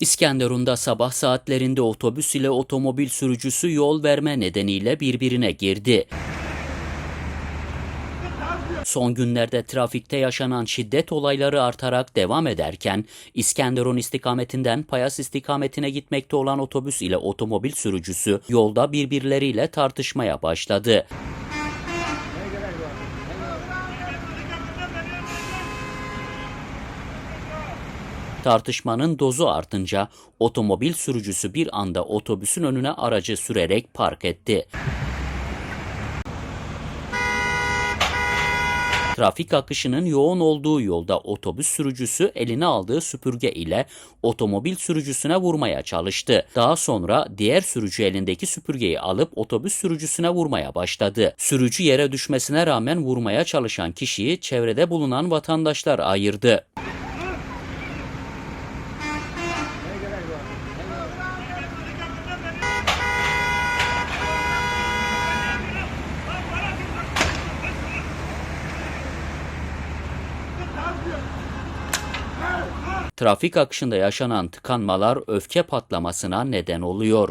İskenderun'da sabah saatlerinde otobüs ile otomobil sürücüsü yol verme nedeniyle birbirine girdi. Son günlerde trafikte yaşanan şiddet olayları artarak devam ederken İskenderun istikametinden Payas istikametine gitmekte olan otobüs ile otomobil sürücüsü yolda birbirleriyle tartışmaya başladı. Tartışmanın dozu artınca otomobil sürücüsü bir anda otobüsün önüne aracı sürerek park etti. Trafik akışının yoğun olduğu yolda otobüs sürücüsü eline aldığı süpürge ile otomobil sürücüsüne vurmaya çalıştı. Daha sonra diğer sürücü elindeki süpürgeyi alıp otobüs sürücüsüne vurmaya başladı. Sürücü yere düşmesine rağmen vurmaya çalışan kişiyi çevrede bulunan vatandaşlar ayırdı. Trafik akışında yaşanan tıkanmalar öfke patlamasına neden oluyor.